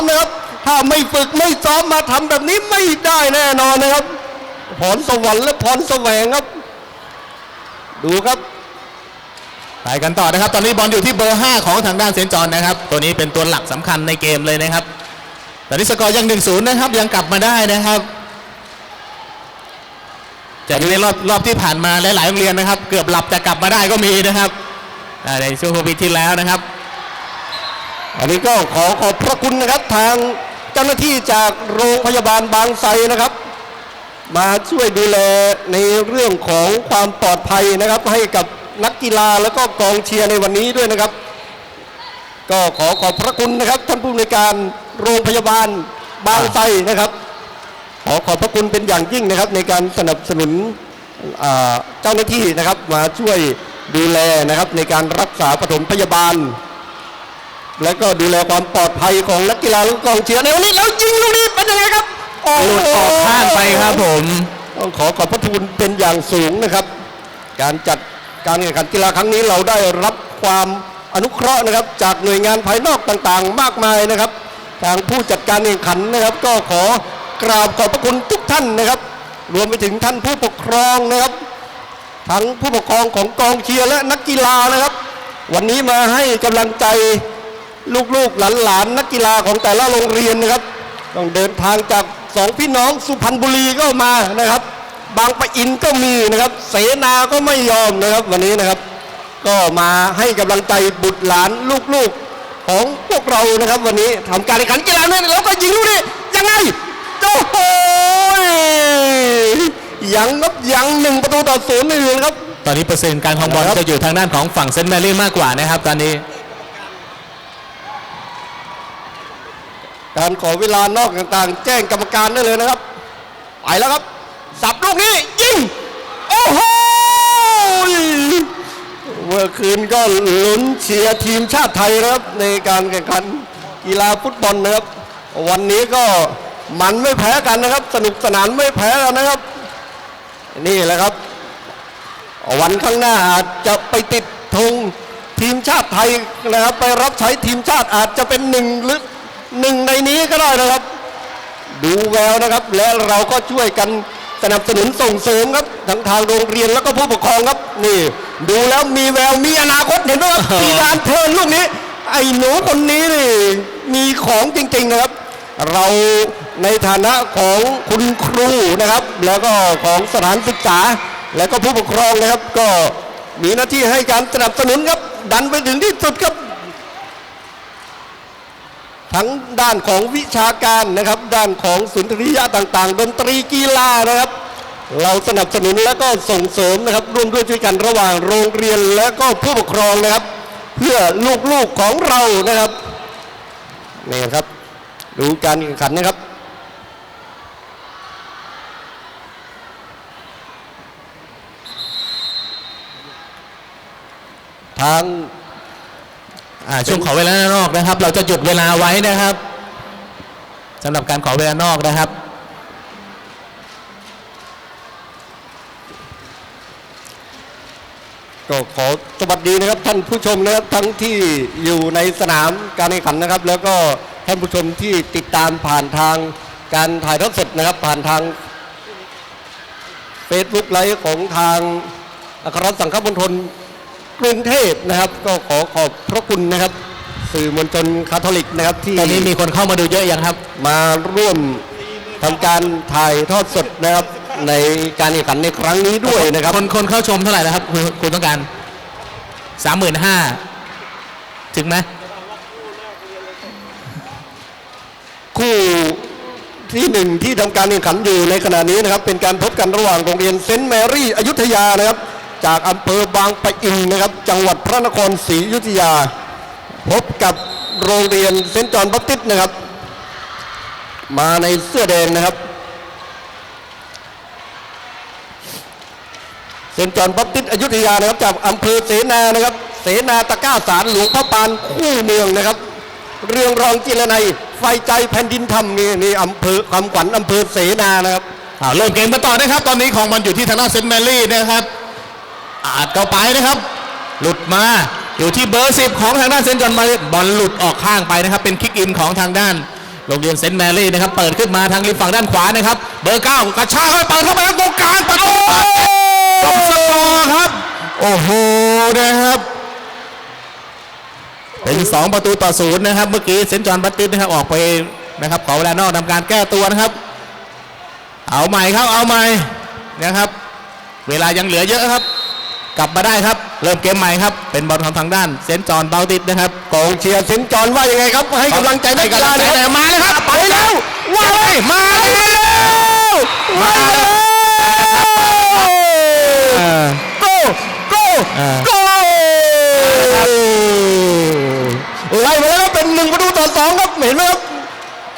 มนะครับ ถ้าไม่ฝึกไม่ซ้อมมาทำแบบนี้ไม่ได้แน่นอนนะครับพรสวรรค์และพรแสวงครับ ดูครับไปกันต่อนะครับ ตอนนี้บอลอยู่ที่เบอร์ 5 ของทางด้านเซนจอนนะครับ ตัวนี้เป็นตัวหลักสำคัญในเกมเลยนะครับตอนนี้สกอร์ยัง 1-0 นะครับ ยังกลับมาได้นะครับจากในรอบรอบที่ผ่านมาหลายๆโรงเรียนนะครับ เกือบหลับแต่กลับมาได้ก็มีนะครับในช่วงโควิดที่แล้วนะครับ อันนี้ก็ขอขอบพระคุณนะครับทางเจ้าหน้าที่จากโรงพยาบาลบางไทรนะครับ มาช่วยดูแลในเรื่องของความปลอดภัยนะครับให้กับนักกีฬาแล้วก็กองเชียร์ในวันนี้ด้วยนะครับ ก็ขอขอบพระคุณนะครับท่านผู้ในวยการโรงพยาบาลบางไทรนะครับ ขอขอบพระคุณเป็นอย่างยิ่งนะครับ ในการสนับสนุนเจ้าหน้าที่นะครับมาช่วยดูแลนะครับในการรักษาปฐมพยาบาล และก็ดูแลความปลอดภัยของนักกีฬาและกองเชียร์ในวันนี้แล้วยิงลูกนี้เป็นยังไงครับโอ้หลุดออกข้างไปครับผม ต้องขอขอบพระคุณเป็นอย่างสูงนะครับ การจัดการแข่งขันกีฬาครั้งนี้เราได้รับความอนุเคราะห์นะครับ จากหน่วยงานภายนอกต่างๆ มากมายนะครับ ทางผู้จัดการแข่งขันนะครับ ก็ขอกราบขอบพระคุณทุกท่านนะครับ รวมไปถึงท่านผู้ปกครองนะครับ ทั้งผู้ปกครองของกองเชียร์และนักกีฬานะครับ วันนี้มาให้กำลังใจ ลูกๆหลานๆนักกีฬาของแต่ละโรงเรียนนะครับ ต้องเดินทางจากสองพี่น้องสุพรรณบุรีก็มานะครับ บางปะอินก็มีนะครับ เสนาก็ไม่ยอมนะครับวันนี้นะครับ ก็มาให้กำลังใจบุตรหลานลูกๆของพวกเรานะครับ วันนี้ทำการแข่งขันกีฬาเนี่ยแล้วก็ยิงลูกนี้ยังไงโอ้โหยังครับยังหนึ่งประตูต่อศูนย์นี่เองครับ ตอนนี้เปอร์เซ็นต์การครองบอลครับจะอยู่ทางด้านของฝั่งเซนต์แมรี่มากกว่านะครับ ตอนนี้ การขอเวลานอกต่างๆ แจ้งกรรมการได้เลยนะครับ ไปแล้วครับ สับลูกนี้ยิง โอ้โห เมื่อคืนก็ลุ้นเชียร์ทีมชาติไทยนะครับ ในการแข่งขันกีฬาฟุตบอลนะครับ วันนี้ก็มันไม่แพ้กันนะครับ สนุกสนานไม่แพ้กันนะครับ นี่แหละครับ วันข้างหน้าอาจจะไปติดธงทีมชาติไทยนะครับไปรับใช้ทีมชาติอาจจะเป็นหนึ่งหรือ หนึ่งในนี้ก็ได้นะครับ ดูแววนะครับ และเราก็ช่วยกันสนับสนุนส่งเสริมครับทั้งทางโรงเรียนแล้วก็ผู้ปกครองครับ นี่ ดูแล้วมีแววมีอนาคตเห็นไหมครับอ๋อปีดานเทิร์นลูกนี้ ไอ้หนูคนนี้นี่มีของจริงๆนะครับ เราในฐานะของคุณครูนะครับ แล้วก็ของสถานศึกษา แล้วก็ผู้ปกครองนะครับ ก็มีหน้าที่ให้การสนับสนุนครับ ดันไปถึงที่สุดครับ ทั้งด้านของวิชาการนะครับ ด้านของสุนทรียะต่างๆ ดนตรีกีฬานะครับ เราสนับสนุนและก็ส่งเสริมนะครับร่วมด้วยช่วยกันระหว่างโรงเรียนและก็ผู้ปกครองนะครับ เพื่อลูกๆของเรานะครับนี่ครับดูการแข่งขันนะครับทาง อ่าช่วงขอเวลานอกนะครับ เราจะหยุดเวลาไว้นะครับสำหรับการขอเวลานอกนะครับ ก็ขอสวัสดีนะครับท่านผู้ชมนะครับทั้งที่อยู่ในสนามการแข่งขันนะครับ แล้วก็ท่านผู้ชมที่ติดตามผ่านทางการถ่ายทอดสดนะครับ ผ่านทาง Facebook ไลฟ์ของทางอัครสังฆมณฑล กรุงเทพนะครับ ก็ขอขอบพระคุณนะครับ สื่อมวลชนคาทอลิกนะครับที่ตอนนี้มีคนเข้ามาดูเยอะยังครับ มาร่วมทำการถ่ายทอดสดนะครับในการแข่งขันในครั้งนี้ด้วยนะครับ คนคนเข้าชมเท่าไหร่นะครับคุณคุณต้องการสามหมื่นห้าถึงไหมคู่ที่หนึ่งที่ทำการแข่งขันอยู่ในขณะนี้นะครับ เป็นการพบกันระหว่างโรงเรียนเซนต์แมรี่อยุธยานะครับ จากอำเภอบางปะอินนะครับ จังหวัดพระนครศรีอยุธยา พบกับโรงเรียนเซนต์จอห์นบัพติสนะครับ มาในเสื้อแดงนะครับเซนต์จอห์นบัพติสอยุธยานะครับ จากอำเภอเสนานะครับ เสนาตะก้าสารหลวงพระปานคู่เมืองนะครับ เรื่องรองจิรนัยไฟใจแผ่นดินธรรมนี่นี่อำเภอคำขวัญอำเภอเสนานะครับเริ่มเกมกันต่อนะครับ ตอนนี้ของมันอยู่ที่ทางด้านเซนต์แมรี่นะครับ อาจเข้าไปนะครับ หลุดมาอยู่ที่เบอร์สิบของทางด้านเซนจอนมาบอลหลุดออกข้างไปนะครับ เป็นคิกอินของทางด้านโรงเรียนเซนต์แมรี่นะครับ เปิดขึ้นมาทางริมฝั่งด้านขวานะครับ เบอร์เก้ากระชากเข้าไปเปิดเข้าไปตรงกลางประตูจบสกอร์ครับ โอ้โหนะครับ เป็น2ประตูต่อศูนย์นะครับ เมื่อกี้เซนต์จอนบัตติสนะครับออกไปนะครับขอเวลานอกทำการแก้ตัวนะครับ เอาใหม่ครับเอาใหม่นะครับ เวลายังเหลือเยอะครับ กลับมาได้ครับ เริ่มเกมใหม่ครับ เป็นบอลของทางด้าน เซนต์จอห์นบัตติสนะครับกองเชียร์เซนต์จอห์นว่ายังไงครับ ให้กำลังใจนักกีฬาให้นะกำลังใจครับมาเลยครับไปแล้วว่าเลยมาเลยมาแล้วโก้โก้อ่าโก้ไล่มาแล้วครับเป็นหนึ่งประตูต่อสองครับเห็นไหมครับ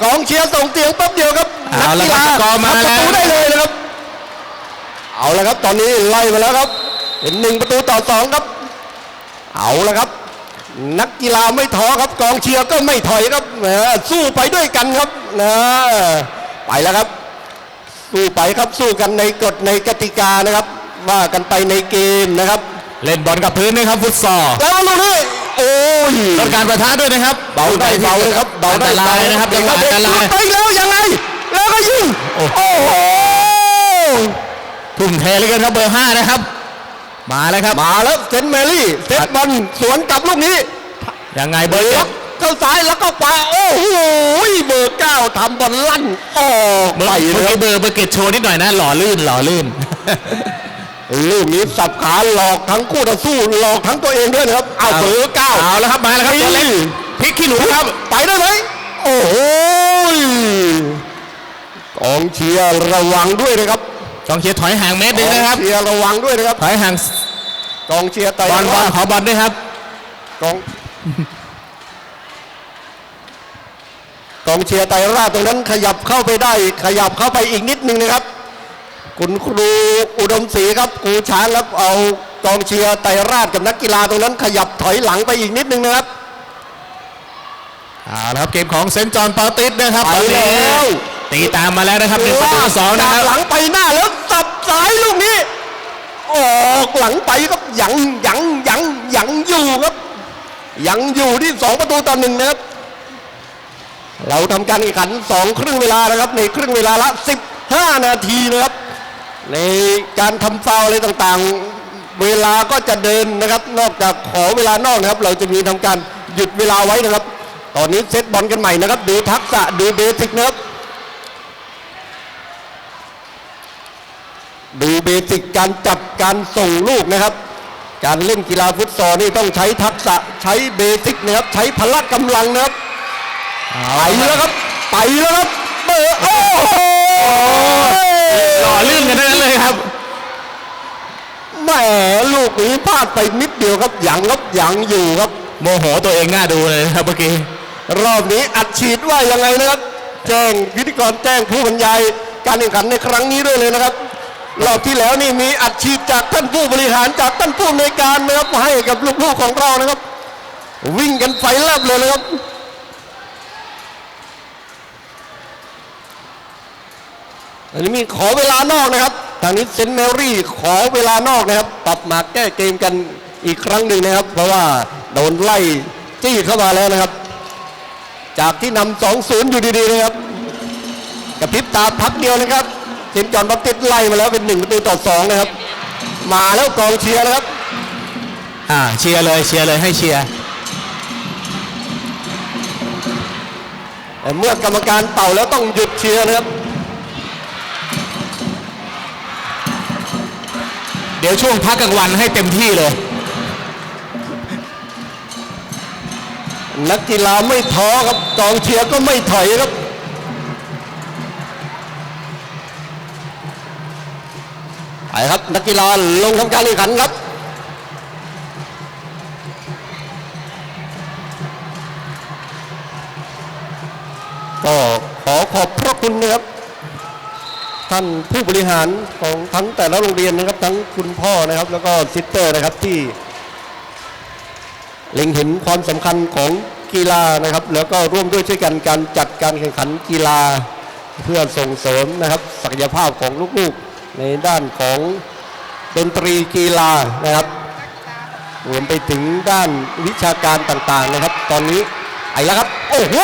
กองเชียร์ส่งเตียงแป๊บเดียวครับเอาละครับนัสกอร์มาทำประตูแล้วได้เลยนะครับ เอาละครับตอนนี้ไล่มาแล้วครับ เป็นหนึ่งประตูต่อสองครับ เอาละครับ นักกีฬาไม่ท้อครับ กองเชียร์ก็ไม่ถอยครับแหมสู้ไปด้วยกันครับนะไปแล้วครับ สู้ไปครับสู้กันในกฎในกติกานะครับ ว่ากันไปในเกมนะครับ เล่นบอลกับพื้นนะครับฟุตซอลแล้วลูกนี้โอ้ยลดการประทะด้วยนะครับ เบาได้เบาเลยครับเบาได้อันตรายนะครับจังหวะอันตรายไปแล้วยังไง แล้วก็ยิงโอ้โหโอ้โหทุ่มเทเหลยกันครับเบอร์ห้านะครับ มาแล้วครับ มาแล้วเซนต์แมรี่เซตบอลสวนกลับลูกนี้ยังไงเบอร์เลี้เจ็ยดวเข้าซ้ายแล้วก็ขวาโอ้โหเบอร์เก้าทำบอลลั่นออกเมื่อไปเมื่เลอยกี้เบอร์เบอร์เกตโชว์นิดหน่อยนะหล่อลื่นหล่อลื่นลูกนี้สับขาหลอกทั้งคู่ต่อสู้หลอกทั้งตัวเองด้วยนะครับเอาเบอร์เก้าเอาแล้วครับมาแล้วครับตัวเล็กพลิกขี้หนูครับไปได้ไหมโอ้โหกองเชียร์ระวังด้วยนะครับ กองเชียร์ถอยห่างเมตรหนึงกองนะครับ เชียร์ระวังด้วยนะครับถอยห่างกองเชียร์ไต่บอลบอลขอบอลด้วยครับ กองกองเชียร์ไตรราชตรงนั้นขยับเข้าไปได้ ขยับเข้าไปอีกนิดนึงนะครับ คุณครูอุดมศรีครับครูช้างครับเอากองเชียร์ไตรราชกับนักกีฬาตรงนั้นขยับถอยหลังไปอีกนิดนึงนะครับเอาละครับเกมของเซนต์จอห์นปาติสนะครับไปตอนนี้แล้ว ตีตามมาแล้วนะครับหนึ่งประตูต่อสองนะจาคกรับหลังไปหน้าแล้วสับซ้ายลูกนี้ออกหลังไปครับยังยังยังยังอยู่ครับยังอยู่ที่สองประตูต่อหนึ่งนะครับ เราทำการแข่งขันสองครึ่งเวลานะครับ ในครึ่งเวลาละ 15 นาทีนะครับ ในการทำฟาวล์อะไรต่างๆ เวลาก็จะเดินนะครับ นอกจากขอเวลานอกนะครับ เราจะมีทำการหยุดเวลาไว้นะครับ ตอนนี้เซตบอลกันใหม่นะครับ ดูทักษะดูเบสิกนะครับ ดู เบสิกการจับการส่งลูกนะครับ การเล่นกีฬาฟุตซอลนี่ต้องใช้ทักษะใช้เบสิกนะครับ ใช้พละกำลังนะครับไปแล้วครับไปแล้วครับเบอร์โอ้โหหล่อลื่นกันทั้งนั้นเลยครับแหมลูกนี้พลาดไปนิดเดียวครับหยังครับหยังอยู่ครับ โมโหตัวเองน่าดูเลยนะครับเมื่อกี้รอบนี้อัดฉีดว่ายังไงนะครับ แจ้งพิธีกรแจ้งผู้บรรยายการแข่งขันในครั้งนี้ด้วยเลยนะครับ รอบที่แล้วนี่มีอัดฉีดจากท่านผู้บริหารจากท่านผู้อำนการนะครับให้กับลูกๆของเรานะครับ วิ่งกันไฟแลบเลยนะครับอันนี้มีขอเวลานอกนะครับ ทางนี้เซนแมรี่ขอเวลานอกนะครับ ปรับมาแก้เกมกันอีกครั้งหนึ่งนะครับ เพราะว่าโดนไล่จี้เข้ามาแล้วนะครับ จากที่นำสองศูนย์อยู่ดีๆนะครับกระพริบตาพักเดียวนะครับ เซนต์จอห์นบัพติสต์ไล่มาแล้วเป็นหนึ่งประตูต่อสองนะครับ มาแล้วกองเชียร์นะครับ อ่าเชียร์เลยเชียร์เลยให้เชียร์แต่เมื่อกรรมการเป่าแล้วต้องหยุดเชียร์นะครับ เดี๋ยวช่วงพักกลางวันให้เต็มที่เลย นักกีฬาไม่ท้อครับกองเชียร์ก็ไม่ถอยครับ ไปครับนักกีฬาลงทำการแข่งขันครับก็ขอขอบพระคุณนะครับท่านผู้บริหารของทั้งแต่ละโรงเรียนนะครับ ทั้งคุณพ่อนะครับ แล้วก็ซิสเตอร์นะครับที่ เล็งเห็นความสำคัญของกีฬานะครับ แล้วก็ร่วมด้วยช่วยกันการจัดการแข่งขันกีฬาเพื่อส่งเสริมนะครับ ศักยภาพของลูก ในด้านของดนตรีกีฬานะครับรวมไปถึงด้านวิชาการต่างๆนะครับ ตอนนี้ไปแล้วครับ โอ้โห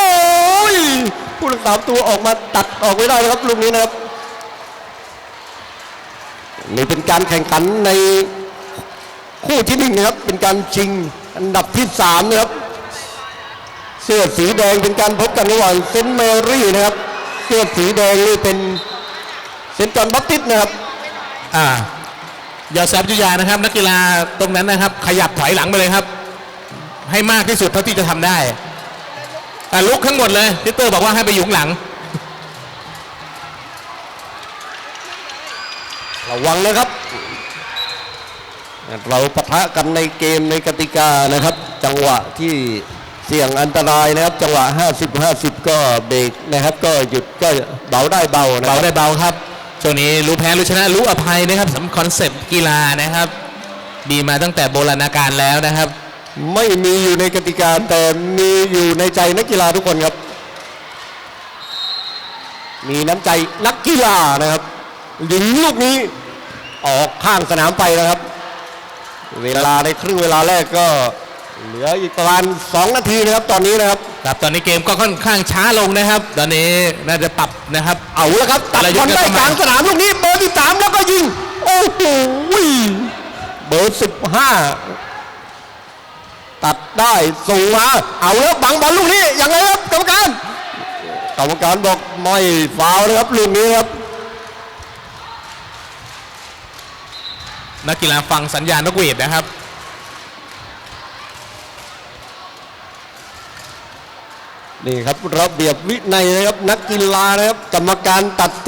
ผู้รักษาประตูออกมาตัดออกไม่ได้นะครับลูกนี้นะครับนี่เป็นการแข่งขันในคู่ที่หนึ่งนะครับ เป็นการชิงอันดับที่สามนะครับ เสื้อสีแดงเป็นการพบกันระหว่างเซนต์แมรี่นะครับ เสื้อสีแดงนี่เป็น เซนต์จอห์นบัพติสต์นะครับอ่ายอดแซบยุทธยานะครับ นักกีฬาตรงนั้นนะครับ ขยับถอยหลังไปเลยครับ ให้มากที่สุดเท่าที่จะทำได้อะลุกทั้งหมดเลยทิเตอร์บอกว่าให้ไปอยู่ข้างหลัง ระวังนะครับเราปะทะกันในเกมในกติกานะครับ จังหวะที่เสี่ยงอันตรายนะครับ จังหวะ 50 50 ก็เบรกนะครับ ก็หยุดก็เบาได้เบานะคเบารับได้เบาครับ ช่วงนี้รู้แพ้รู้ชนะรู้อภัยนะครับสำคอนเซปต์กีฬานะครับ มีมาตั้งแต่โบราณกาลแล้วนะครับ ไม่มีอยู่ในกติกาแต่มีอยู่ในใจนักกีฬาทุกคนครับ มีน้ำใจนักกีฬานะครับยิงลูกนี้ออกข้างสนามไปนะครับ เวลาในครึ่งเวลาแรกก็ เหลืออีกประมาณ 2 นาทีนะครับตอนนี้นะครับ ครับตอนนี้เกมก็ค่อนข้างช้าลงนะครับ ตอนนี้น่าจะปรับนะครับ เอาละครับตัดอะไรบยอกลกันได้ทำไมกลางสนามลูกนี้เบอร์ที่สามแล้วก็ยิง โอ้โหเบอร์สิบห้าตัดได้ส่งมา เอาแล้วบังบอลลูกนี้ยังไงครับกรรมการกรรมการบอกไม่ฟาวล์นะครับลูกนี้ครับนักกีฬาฟังสัญญาณนกหวีดนะครับ นี่ครับระเบียบวินัยนะครับนักกีฬานะครับกรรมการตัด